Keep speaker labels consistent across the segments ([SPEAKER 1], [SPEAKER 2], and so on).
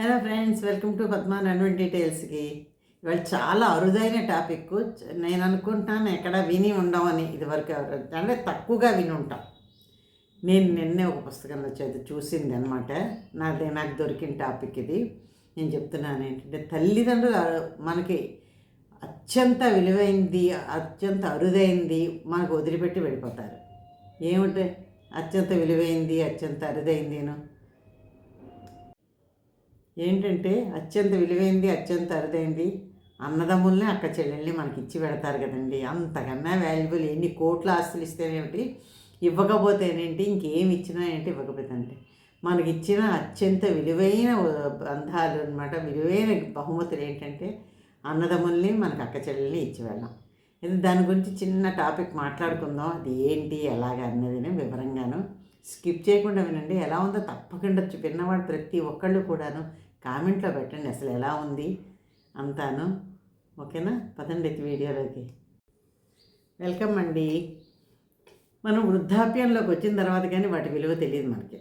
[SPEAKER 1] Hello friends welcome to Padma నన్వన్ డీటెయిల్స్కి ఇవాళ చాలా అరుదైన టాపిక్ నేను అనుకుంటాను ఎక్కడ విని ఉండమని ఇదివరకు ఎవరు అంటే తక్కువగా విని ఉంటాం. నేను నిన్నే ఒక పుస్తకంలో చదివి చూసింది అనమాట నాది నాకు దొరికిన టాపిక్ ఇది. నేను చెప్తున్నాను ఏంటంటే తల్లిదండ్రులు మనకి అత్యంత విలువైంది అత్యంత అరుదైంది మనకు వదిలిపెట్టి వెళ్ళిపోతారు. ఏమిటి అత్యంత విలువైంది అత్యంత అరుదైంది నేను ఏంటంటే అత్యంత విలువైంది అత్యంత అరుదైంది అన్నదమ్ముల్ని అక్క చెల్లెల్ని మనకి ఇచ్చి పెడతారు కదండి. అంతకన్నా వాల్యుబుల్ ఎన్ని కోట్ల ఆస్తులు ఇస్తేనేమిటి ఇవ్వకపోతేనేంటి ఇంకేం ఇచ్చినా ఏంటి? ఇవ్వకపోతే అంటే మనకి ఇచ్చిన అత్యంత విలువైన బంధాలు అనమాట విలువైన బహుమతులు ఏంటంటే అన్నదమ్ముల్ని మనకు అక్క చెల్లెల్ని ఇచ్చి వెళ్ళాం ఇది దాని గురించి చిన్న టాపిక్ మాట్లాడుకుందాం. అది ఏంటి? ఎలాగ అన్నది వివరంగాను. స్కిప్ చేయకుండా వినండి. ఎలా ఉందో తప్పకుండా చిన్నవాడు విన్నవాడు ప్రతి ఒక్కళ్ళు కూడాను కామెంట్లో పెట్టండి అసలు ఎలా ఉంది అంతాను. ఓకేనా? పదండి వీడియోలోకి. వెల్కమ్ అండి. మనం వృద్ధాప్యంలోకి వచ్చిన తర్వాత కానీ వాటి విలువ తెలియదు మనకి.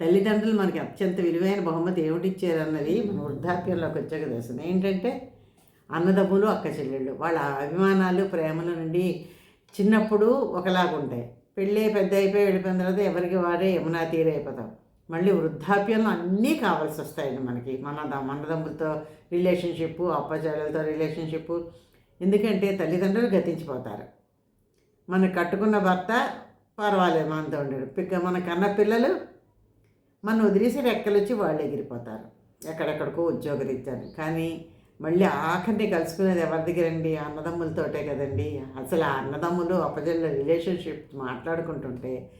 [SPEAKER 1] తల్లిదండ్రులు మనకి అత్యంత విలువైన బహుమతి ఏమిటి ఇచ్చారు అన్నది మన వృద్ధాప్యంలోకి వచ్చాక తెలుస్తుంది. ఏంటంటే అన్నదమ్ములు అక్క చెల్లెళ్ళు వాళ్ళ అభిమానాలు ప్రేమల నుండి చిన్నప్పుడు ఒకలాగా ఉంటాయి పెళ్ళి పెద్ద అయిపోయి వెళ్ళిపోయిన తర్వాత ఎవరికి వారే యమునా తీరైపోతాం మళ్ళీ వృద్ధాప్యంలో అన్నీ కావాల్సి వస్తాయండి మనకి. మన ద- అన్నదమ్ములతో రిలేషన్షిప్ అప్పచెల్లెలతో రిలేషన్షిప్ ఎందుకంటే తల్లిదండ్రులు గతించిపోతారు. మనం కట్టుకున్న భర్త పర్వాలేదు మనతో ఉండడు. పిక్క మన కన్న పిల్లలు మన వదిలేసి రెక్కలొచ్చి వాళ్ళు ఎగిరిపోతారు. ఎక్కడెక్కడికో ఉద్యోగరీత్యాలు కానీ మళ్ళీ ఆఖరిని కలుసుకునేది ఎవరి దగ్గరండి? అన్నదమ్ములతోటే కదండి. అసలు ఆ అన్నదమ్ములు అప్పజల్ల రిలేషన్షిప్ మాట్లాడుకుంటుంటే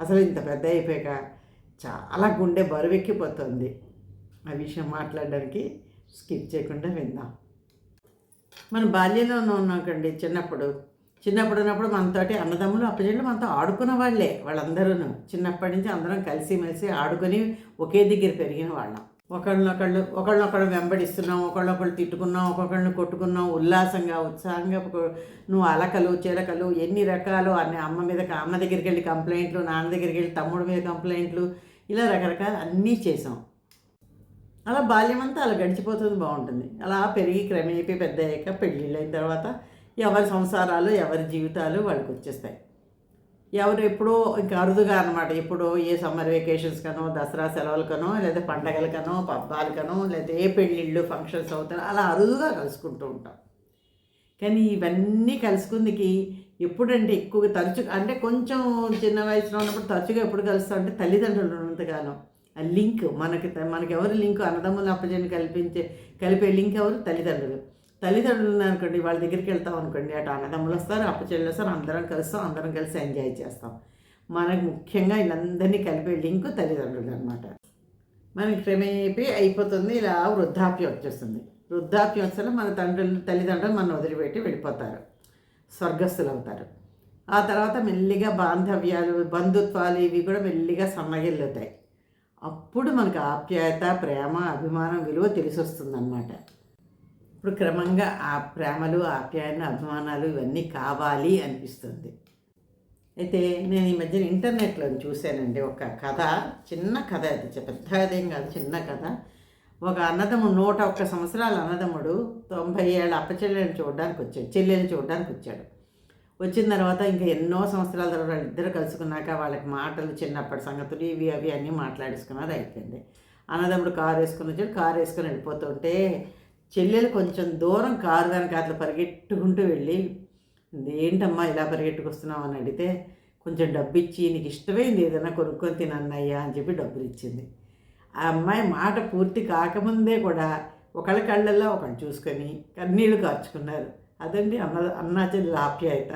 [SPEAKER 1] అసలు ఇంత పెద్ద అయిపోయాక చాలా గుండె బరువెక్కిపోతుంది. ఆ విషయం మాట్లాడడానికి స్కిప్ చేయకుండా విందాం. మన బాల్యంలో ఉన్నాకండి చిన్నప్పుడు. చిన్నప్పుడు ఉన్నప్పుడు మనతోటి అన్నదమ్ములు అప్పచెళ్ళు మనతో ఆడుకున్న వాళ్ళే వాళ్ళందరూ చిన్నప్పటి నుంచి అందరం కలిసిమెలిసి ఆడుకొని ఒకే దగ్గర పెరిగిన వాళ్ళం. ఒకళ్ళనొకళ్ళు ఒకళ్ళనొకళ్ళు వెంబడిస్తున్నాం ఒకళ్ళొకళ్ళు తిట్టుకున్నాం ఒక్కొక్కళ్ళని కొట్టుకున్నాం ఉల్లాసంగా ఉత్సాహంగా నువ్వు అలకలు చిలకలు ఎన్ని రకాలు అన్ని అమ్మ మీద అమ్మ దగ్గరికి వెళ్ళి కంప్లైంట్లు నాన్న దగ్గరికి వెళ్ళి తమ్ముడి మీద కంప్లైంట్లు ఇలా రకరకాల అన్నీ చేసాం. అలా బాల్యం అంతా అలా గడిచిపోతుంది బాగుంటుంది. అలా పెరిగి క్రమేపీ పెద్ద అయ్యాక పెళ్ళిళ్ళు అయిన తర్వాత ఎవరి సంసారాలు ఎవరి జీవితాలు వాళ్ళకి వచ్చేస్తాయి ఎవరు ఎప్పుడో ఇంకా అరుదుగా అనమాట ఎప్పుడో ఏ సమ్మర్ వెకేషన్స్ కనో దసరా సెలవులకనో లేదా పండగలకనో పబ్బాలకనో లేదా ఏ పెళ్ళిళ్ళు ఫంక్షన్స్ అవుతారో అలా అరుదుగా కలుసుకుంటూ ఉంటాం. కానీ ఇవన్నీ కలుసుకుందికి ఎప్పుడంటే ఎక్కువగా తరచుగా అంటే కొంచెం చిన్న వయసులో ఉన్నప్పుడు తరచుగా ఎప్పుడు కలుస్తాం అంటే తల్లిదండ్రులు ఉన్నంతకాలం. ఆ లింక్ మనకి మనకి ఎవరు లింక్ అన్నదమ్ములు అప్పజని కల్పించే కలిపే లింక్ ఎవరు? తల్లిదండ్రులు. తల్లిదండ్రులు అనుకోండి వాళ్ళ దగ్గరికి వెళ్తాం అనుకోండి అటు అన్నదమ్ములు వస్తారు అప్పచెల్లు వస్తారు అందరం కలుస్తాం అందరం కలిసి ఎంజాయ్ చేస్తాం. మనకు ముఖ్యంగా వీళ్ళందరినీ కలిపే లింక్ తల్లిదండ్రులు అనమాట మనకి క్రమేపీ అయిపోతుంది ఇలా వృద్ధాప్యం వచ్చేస్తుంది. వృద్ధాప్యం వచ్చేలా మన తండ్రులు తల్లిదండ్రులు మనం వదిలిపెట్టి వెళ్ళిపోతారు. స్వర్గస్థులు అవుతారు ఆ తర్వాత మెల్లిగా బాంధవ్యాలు బంధుత్వాలు ఇవి కూడా మెల్లిగా సన్నగిల్లుతాయి. అప్పుడు మనకు ఆప్యాయత ప్రేమ అభిమానం విలువ తెలిసి వస్తుందన్నమాట ఇప్పుడు క్రమంగా ఆ ప్రేమలు ఆప్యాయన అభిమానాలు ఇవన్నీ కావాలి అనిపిస్తుంది. అయితే నేను ఈ మధ్యన ఇంటర్నెట్లో చూశానండి ఒక కథ చిన్న కథ అది. పెద్ద అదేం కాదు చిన్న కథ. ఒక అన్నదమ్ముడు నూట ఒక్క సంవత్సరాల అన్నదమ్ముడు తొంభై ఏళ్ళ అప్పచెల్లెని చూడడానికి వచ్చాడు చెల్లెని చూడడానికి వచ్చాడు. వచ్చిన తర్వాత ఇంకా ఎన్నో సంవత్సరాల తర్వాత వాళ్ళిద్దరు కలుసుకున్నాక వాళ్ళకి మాటలు చిన్నప్పటి సంగతులు ఇవి అవి అన్నీ మాట్లాడేసుకున్నది అయిపోయింది. అన్నదమ్ముడు కారు వేసుకుని వచ్చాడు కారు వేసుకుని వెళ్ళిపోతుంటే చెల్లెలు కొంచెం దూరం కారు దానికి అట్లా పరిగెట్టుకుంటూ వెళ్ళి ఏంటమ్మా ఇలా పరిగెట్టుకొస్తున్నావు? అని అడిగితే కొంచెం డబ్బు ఇచ్చి నీకు ఇష్టమైంది ఏదైనా కొనుక్కొని తినన్నయ్యా అని చెప్పి డబ్బులు ఇచ్చింది ఆ అమ్మాయి మాట పూర్తి కాకముందే కూడా ఒకళ్ళ కళ్ళల్లో ఒకళ్ళు చూసుకొని కన్నీళ్ళు కార్చుకున్నారు. అదండి అన్న అన్నాచెల్లి ఆప్యాయత.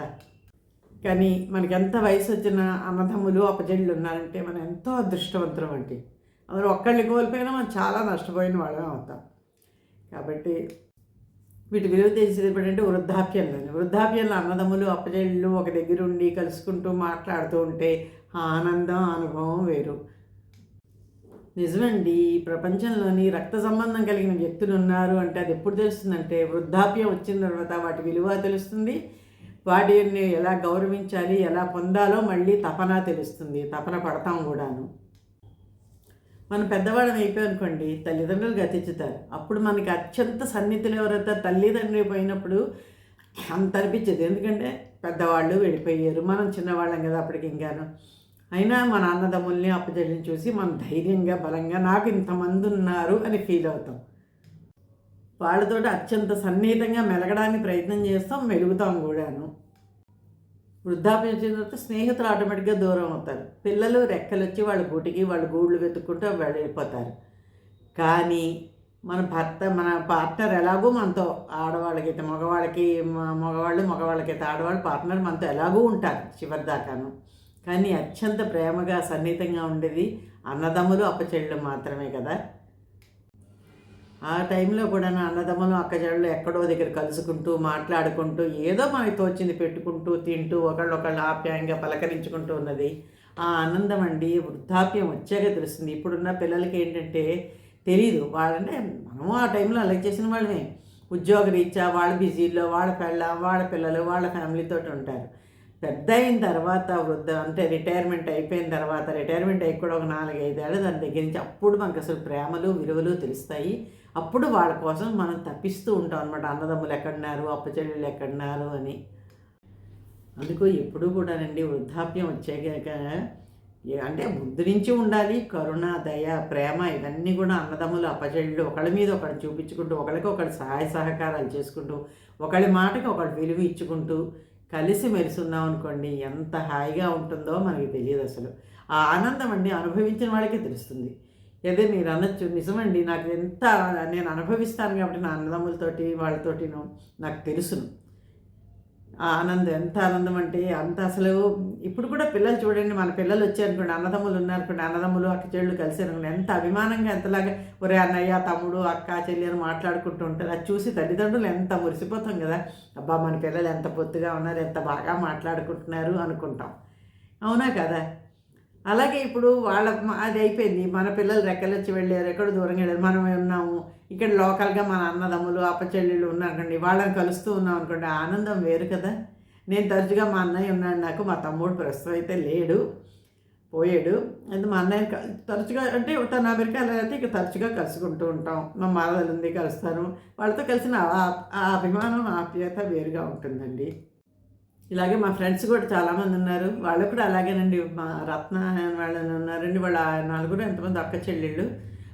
[SPEAKER 1] కానీ మనకి ఎంత వయసు వచ్చినా అన్నదమ్ములు అప్పచెళ్ళు ఉన్నారంటే మనం ఎంతో అదృష్టవంతులం అండి. అందులో ఒక్కళ్ళని కోల్పోయినా మనం చాలా నష్టపోయిన వాళ్ళమే అవుతాం. కాబట్టి వీటి విలువ తెలిసేది ఎప్పుడంటే వృద్ధాప్యంలోనే. వృద్ధాప్యంలో అన్నదమ్ములు అప్పచెళ్ళు ఒక దగ్గర ఉండి కలుసుకుంటూ మాట్లాడుతూ ఉంటే ఆ ఆనందం అనుభవం వేరు. నిజమండి ఈ ప్రపంచంలోని రక్త సంబంధం కలిగిన వ్యక్తులు ఉన్నారు అంటే అది ఎప్పుడు తెలుస్తుందంటే వృద్ధాప్యం వచ్చిన తర్వాత వాటి విలువ తెలుస్తుంది. వాటిని ఎలా గౌరవించాలి ఎలా పొందాలో మళ్ళీ తపన తెలుస్తుంది. తపన పడతాం కూడాను. మనం పెద్దవాళ్ళం అయిపోయనుకోండి తల్లిదండ్రులు గతించుతారు. అప్పుడు మనకి అత్యంత సన్నిహితులు ఎవరైతే తల్లిదండ్రులు పోయినప్పుడు అంత అనిపించదు. ఎందుకంటే పెద్దవాళ్ళు వెళ్ళిపోయారు. మనం చిన్నవాళ్ళం కదా అప్పటికి ఇంకాను. అయినా మన అన్నదమ్ముల్ని అప్పచెల్లిని చూసి మనం ధైర్యంగా బలంగా నాకు ఇంతమంది ఉన్నారు అని ఫీల్ అవుతాం. వాళ్ళతో అత్యంత సన్నిహితంగా మెలగడానికి ప్రయత్నం చేస్తాం మెలుగుతాం కూడాను. వృద్ధాప్యం వచ్చిన తర్వాత స్నేహితులు ఆటోమేటిక్గా దూరం అవుతారు. పిల్లలు రెక్కలు వచ్చి వాళ్ళ గూటికి వాళ్ళ గూళ్ళు వెతుక్కుంటూ వెళ్ళిపోతారు. కానీ మన భర్త మన పార్ట్నర్ ఎలాగో మనతో ఆడవాళ్ళకైతే మగవాళ్ళకి మగవాళ్ళు మగవాళ్ళకైతే ఆడవాళ్ళు పార్ట్నర్ మనతో ఎలాగూ ఉంటారు చివరిదాకాను. కానీ అత్యంత ప్రేమగా సన్నిహితంగా ఉండేది అన్నదమ్ములు అప్పచెళ్ళు మాత్రమే కదా. ఆ టైంలో కూడా నా అన్నదమ్ములు అక్కచెళ్ళు ఎక్కడో దగ్గర కలుసుకుంటూ మాట్లాడుకుంటూ ఏదో మనకి తోచింది పెట్టుకుంటూ తింటూ ఒకళ్ళొకళ్ళు ఆప్యాయంగా పలకరించుకుంటూ ఉన్నది. ఆ ఆనందం అండి వృద్ధాప్యం వచ్చాక తెలుస్తుంది. ఇప్పుడున్న పిల్లలకి ఏంటంటే తెలీదు. వాళ్ళంటే మనము ఆ టైంలో అలా చేసిన వాళ్ళమే. ఉద్యోగ రీత్యా వాళ్ళ బిజీలో వాళ్ళ పెళ్ళ వాళ్ళ పిల్లలు వాళ్ళ ఫ్యామిలీతో ఉంటారు. పెద్ద అయిన తర్వాత వృద్ధ అంటే రిటైర్మెంట్ అయిపోయిన తర్వాత రిటైర్మెంట్ అయ్యి కూడా ఒక నాలుగైదేళ్ళు దాని దగ్గర నుంచి అప్పుడు మనకు అసలు ప్రేమలు విలువలు తెలుస్తాయి. అప్పుడు వాళ్ళ కోసం మనం తప్పిస్తూ ఉంటాం అనమాట అన్నదమ్ములు ఎక్కడున్నారు అప్పచెల్లెళ్ళు ఎక్కడున్నారు అని. అందుకు ఎప్పుడూ కూడానండి వృద్ధాప్యం వచ్చాక ఏ- అంటే ముందు నుంచి ఉండాలి. కరుణ దయ ప్రేమ ఇవన్నీ కూడా అన్నదమ్ములు అప్పచెళ్ళు ఒకళ్ళ మీద ఒకళ్ళు చూపించుకుంటూ ఒకళ్ళకి ఒకళ్ళు సహాయ సహకారాలు చేసుకుంటూ ఒకళ్ళ మాటకి ఒకళ్ళు విలువ ఇచ్చుకుంటూ కలిసి మెలిసి ఉన్నాం అనుకోండి ఎంత హాయిగా ఉంటుందో మనకి తెలియదు అసలు. ఆ ఆనందం అండి అనుభవించిన వాళ్ళకే తెలుస్తుంది. అదే మీరు అనొచ్చు నిజమండి నాకు ఎంత నేను అనుభవిస్తాను కాబట్టి నా అన్నదమ్ములతోటి వాళ్ళతోటిను నాకు తెలుసును. ఆనందం ఎంత ఆనందం అంటే అంత అసలు ఇప్పుడు కూడా పిల్లలు చూడండి మన పిల్లలు వచ్చారనుకోండి అన్నదమ్ములు ఉన్నారనుకోండి అన్నదమ్ములు అక్క చెళ్ళు కలిసి అనుకోండి ఎంత అభిమానంగా ఎంతలాగా ఒరే అన్నయ్య తమ్ముడు అక్క చెల్లి అని మాట్లాడుకుంటూ ఉంటారు. అది చూసి తల్లిదండ్రులు ఎంత మురిసిపోతాం కదా. అబ్బా మన పిల్లలు ఎంత పొత్తుగా ఉన్నారు ఎంత బాగా మాట్లాడుకుంటున్నారు అనుకుంటాం. అవునా కదా? అలాగే ఇప్పుడు వాళ్ళ అది అయిపోయింది. మన పిల్లలు రెక్కలు వచ్చి వెళ్ళారు ఎక్కడ దూరంగా వెళ్ళారు. మనం ఉన్నాము. ఇక్కడ లోకల్గా మన అన్నదమ్ములు అప్పచెల్లెళ్ళు ఉన్నారనుకోండి వాళ్ళని కలుస్తూ ఉన్నాం అనుకోండి ఆనందం వేరు కదా. నేను తరచుగా మా అన్నయ్య ఉన్నాడు నాకు మా తమ్ముడు ప్రస్తుతం అయితే లేడు పోయాడు. అయితే మా అన్నయ్య తరచుగా అంటే తను అమెరికాలో అయితే ఇక తరచుగా కలుసుకుంటూ ఉంటాం. మా మాలలు ఉంది కలుస్తాను వాళ్ళతో కలిసిన ఆ- ఆ అభిమానం ఆప్యాయత వేరుగా ఉంటుందండి. ఇలాగే మా ఫ్రెండ్స్ కూడా చాలామంది ఉన్నారు. వాళ్ళు కూడా అలాగేనండి. మా రత్న వాళ్ళని ఉన్నారండి. వాళ్ళ నలుగురు ఎంతమంది అక్క చెల్లెళ్ళు.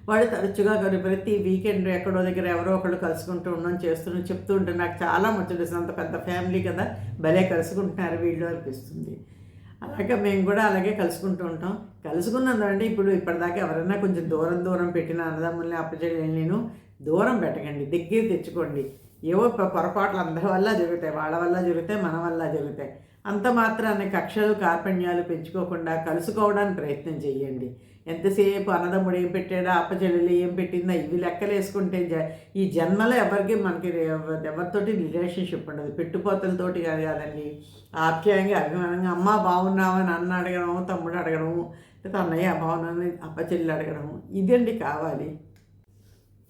[SPEAKER 1] వాళ్ళు తరచుగా ప్రతి వీకెండ్ ఎక్కడో దగ్గర ఎవరో ఒకళ్ళు కలుసుకుంటూ ఉన్నాం చేస్తున్నాం చెప్తూ ఉంటే నాకు చాలా ముచ్చటేస్తుంది. అంత పెద్ద ఫ్యామిలీ కదా. భలే కలుసుకుంటున్నారు. వీళ్ళు అనిపిస్తుంది. అలాగే మేము కూడా అలాగే కలుసుకుంటూ ఉంటాం. కలుసుకున్నదంటే ఇప్పుడు ఇప్పటిదాకా ఎవరైనా కొంచెం దూరం దూరం పెట్టిన అన్నదమ్ముల్ని అప్పచెల్లి నేను దూరం పెట్టకండి. దగ్గర తెచ్చుకోండి. ఏవో పొరపాట్లు అందరి వల్ల జరుగుతాయి వాళ్ళ వల్ల జరుగుతాయి మన వల్ల జరుగుతాయి. అంత మాత్రాన్ని కక్షలు కార్పణ్యాలు పెంచుకోకుండా కలుసుకోవడానికి ప్రయత్నం చేయండి ఎంతసేపు అన్నదమ్ముడు ఏం పెట్టాడా అప్పచెల్లెలు ఏం పెట్టిందా ఇవి లెక్కలు వేసుకుంటే జ ఈ జన్మలో ఎవరికి మనకి ఎవరితోటి రిలేషన్షిప్ ఉండదు. పెట్టుపోతలతోటి కాదు కాదండి. ఆప్యాయంగా అభిమానంగా అమ్మ బాగున్నావా? అని అన్న అడగడము తమ్ముడు అడగడము లేదా అన్నయ్య బాగున్నాను అప్పచెల్లి అడగడము ఇదండి కావాలి.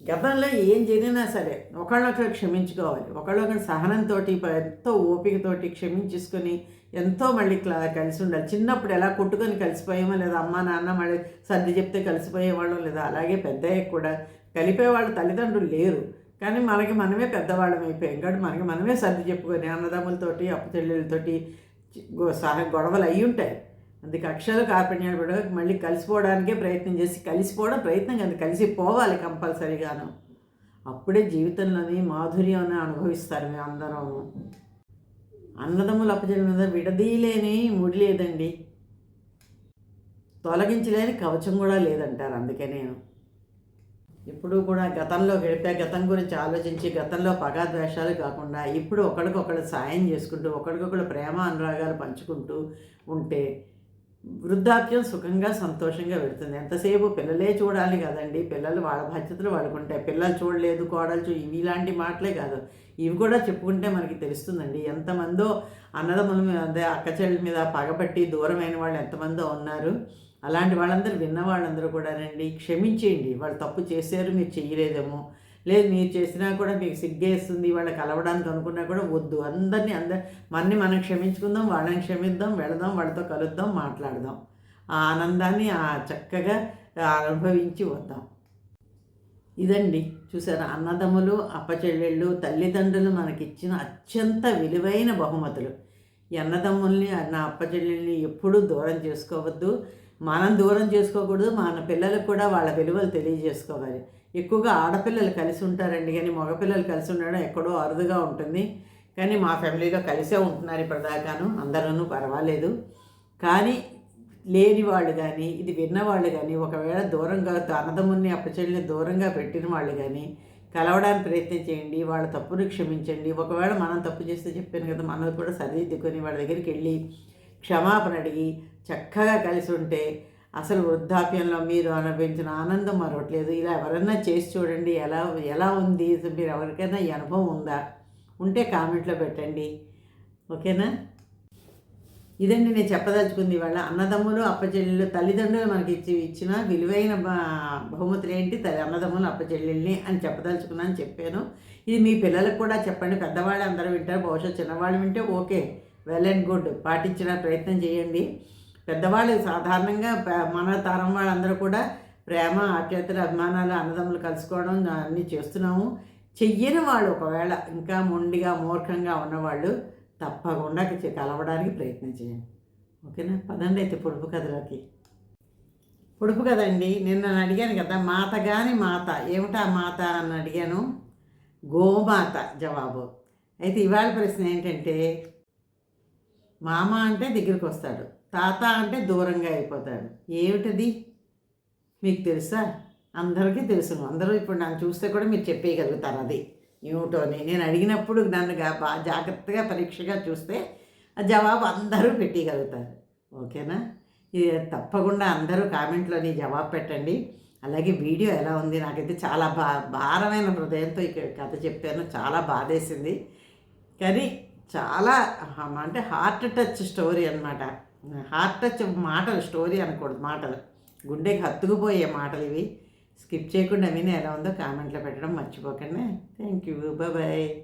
[SPEAKER 1] గతంలో ఏం జరిగినా సరే ఒకళ్ళొకరు క్షమించుకోవాలి. ఒకళ్ళొకరు సహనంతో ఎంతో ఓపికతోటి క్షమించేసుకొని ఎంతో మళ్ళీ కలిసి ఉండాలి. చిన్నప్పుడు ఎలా కొట్టుకొని కలిసిపోయామో లేదా అమ్మ నాన్న మళ్ళీ సర్ది చెప్తే కలిసిపోయేవాళ్ళం లేదా అలాగే పెద్దయ్య కూడా కలిపేవాళ్ళు తల్లిదండ్రులు లేరు. కానీ మనకి మనమే పెద్దవాళ్ళం అయిపోయాం. కాబట్టి మనకి మనమే సర్ది చెప్పుకొని అన్నదమ్ములతోటి అప్పచెల్లెలతోటి గొ- సహ గొడవలు అయి ఉంటాయి అందుకే అక్షర కార్పణ్యాలు కూడా మళ్ళీ కలిసిపోవడానికే ప్రయత్నం చేసి కలిసిపోవడం ప్రయత్నం కాదు కలిసిపోవాలి కంపల్సరీగాను. అప్పుడే జీవితంలోని మాధుర్యం అనుభవిస్తారు మేము అందరం. అన్నదమ్ములు అప్పచెల్లిన విడదీయలేని ముడి లేదండి. తొలగించలేని కవచం కూడా లేదంటారు అందుకే నేను. ఇప్పుడు కూడా గతంలో గడిపే గతం గురించి ఆలోచించి గతంలో పగా ద్వేషాలు కాకుండా ఇప్పుడు ఒకరికొకరు సాయం చేసుకుంటూ ఒకరికొకరు ప్రేమ అనురాగాలు పంచుకుంటూ ఉంటే వృద్ధాప్యం సుఖంగా సంతోషంగా పెడుతుంది ఎంతసేపు పిల్లలే చూడాలి కదండి. పిల్లలు వాళ్ళ బాధ్యతలు వాడుకుంటాయి పిల్లలు చూడలేదు కోడలు చూ ఇవి ఇలాంటి మాటలే కాదు. ఇవి కూడా చెప్పుకుంటే మనకి తెలుస్తుందండి. ఎంతమందో అన్నదమ్ముల మీద అక్కచెల్లి అక్క చెల్లెల మీద పగబట్టి దూరమైన వాళ్ళు ఎంతమందో ఉన్నారు. అలాంటి వాళ్ళందరూ విన్న వాళ్ళందరూ కూడా రండి క్షమించేయండి. వాళ్ళు తప్పు చేశారు మీరు చేయలేదేమో. లేదు మీరు చేసినా కూడా మీకు సిగ్గేస్తుంది వాళ్ళకి కలవడానికి అనుకున్నా కూడా వద్దు. అందరినీ అందరి మనని మనం క్షమించుకుందాం వాళ్ళని క్షమిద్దాం వెళదాం వాళ్ళతో కలుద్దాం మాట్లాడదాం. ఆ ఆనందాన్ని ఆ చక్కగా అనుభవించి వద్దాం. ఇదండి. చూసారా? అన్నదమ్ములు అప్పచెల్లెళ్ళు తల్లిదండ్రులు మనకిచ్చిన అత్యంత విలువైన బహుమతులు. ఈ అన్నదమ్ముల్ని నా అప్పచెల్లెల్ని ఎప్పుడూ దూరం చేసుకోవద్దు. మనం దూరం చేసుకోకూడదు మన పిల్లలకు కూడా వాళ్ళ విలువలు తెలియజేసుకోవాలి. ఎక్కువగా ఆడపిల్లలు కలిసి ఉంటారండి. కానీ మగపిల్లలు కలిసి ఉండడం ఎక్కడో అరుదుగా ఉంటుంది. కానీ మా ఫ్యామిలీలో కలిసే ఉంటున్నారు ఇప్పటిదాకాను. అందరూ పర్వాలేదు. కానీ లేని వాళ్ళు కానీ ఇది విన్నవాళ్ళు కానీ ఒకవేళ దూరంగా అన్నదమ్ముల్ని అప్పచెల్లిని దూరంగా పెట్టిన వాళ్ళు కానీ కలవడానికి ప్రయత్నం చేయండి. వాళ్ళ తప్పును క్షమించండి. ఒకవేళ మనం తప్పు చేస్తే చెప్పాను కదా మనల్ని కూడా సరిదిద్దుకొని వాళ్ళ దగ్గరికి వెళ్ళి క్షమాపణ అడిగి చక్కగా కలిసి ఉంటే అసలు వృద్ధాప్యంలో మీరు అనుభవించిన ఆనందం మరొకట్లేదు. ఇలా ఎవరన్నా చేసి చూడండి ఎలా ఎలా ఉంది? మీరు ఎవరికైనా ఈ అనుభవం ఉందా? ఉంటే కామెంట్లో పెట్టండి. ఓకేనా? ఇదండి నేను చెప్పదలుచుకుంది. వాళ్ళ అన్నదమ్ములు అప్పచెల్లెలు తల్లిదండ్రులు మనకి ఇచ్చి ఇచ్చిన విలువైన బహుమతులు ఏంటి? తల్లి అన్నదమ్ములు అప్పచెల్లెల్ని అని చెప్పదలుచుకున్నాను చెప్పాను. ఇది మీ పిల్లలకు కూడా చెప్పండి. పెద్దవాళ్ళు అందరూ వింటారు బహుశా చిన్నవాళ్ళు వింటే ఓకే. Well and good. పాటించిన ప్రయత్నం చేయండి. పెద్దవాళ్ళు సాధారణంగా మన తరం వాళ్ళందరూ కూడా ప్రేమ ఆప్యాయతలు అభిమానాలు అన్నదమ్ములు కలుసుకోవడం అన్నీ చేస్తున్నాము. చెయ్యని వాళ్ళు ఒకవేళ ఇంకా మొండిగా మూర్ఖంగా ఉన్నవాళ్ళు తప్పకుండా కలవడానికి ప్రయత్నం చేయండి. ఓకేనా? పదండి అయితే పొడుపు కథలోకి. పొడుపు కదండి నిన్న అడిగాను కదా మాత కానీ మాత ఏమిటా మాత అని అడిగాను. గోమాత జవాబు. అయితే ఇవాళ ప్రశ్న ఏంటంటే మామ అంటే దగ్గరికి వస్తాడు తాత అంటే దూరంగా అయిపోతాడు. ఏమిటది? మీకు తెలుసా? అందరికీ తెలుసు. అందరూ ఇప్పుడు నన్ను చూస్తే కూడా మీరు చెప్పేయగలుగుతారు అది. ఏమిటోని నేను అడిగినప్పుడు నన్ను బాగా జాగ్రత్తగా పరీక్షగా చూస్తే ఆ జవాబు అందరూ పెట్టేయగలుగుతారు. ఓకేనా? ఇది తప్పకుండా అందరూ కామెంట్లోని జవాబు పెట్టండి. అలాగే వీడియో ఎలా ఉంది? నాకైతే చాలా బా భారమైన హృదయంతో ఇక కథ చెప్పాను. చాలా బాధేసింది. కానీ చాలా అంటే హార్ట్ టచ్ స్టోరీ అనమాట హార్ట్ టచ్ మాటలు స్టోరీ అనకూడదు మాటలు. గుండెకి హత్తుకుపోయే మాటలు ఇవి. స్కిప్ చేయకుండా విని ఎలా ఉందో కామెంట్లో పెట్టడం మర్చిపోకండి. Thank you bye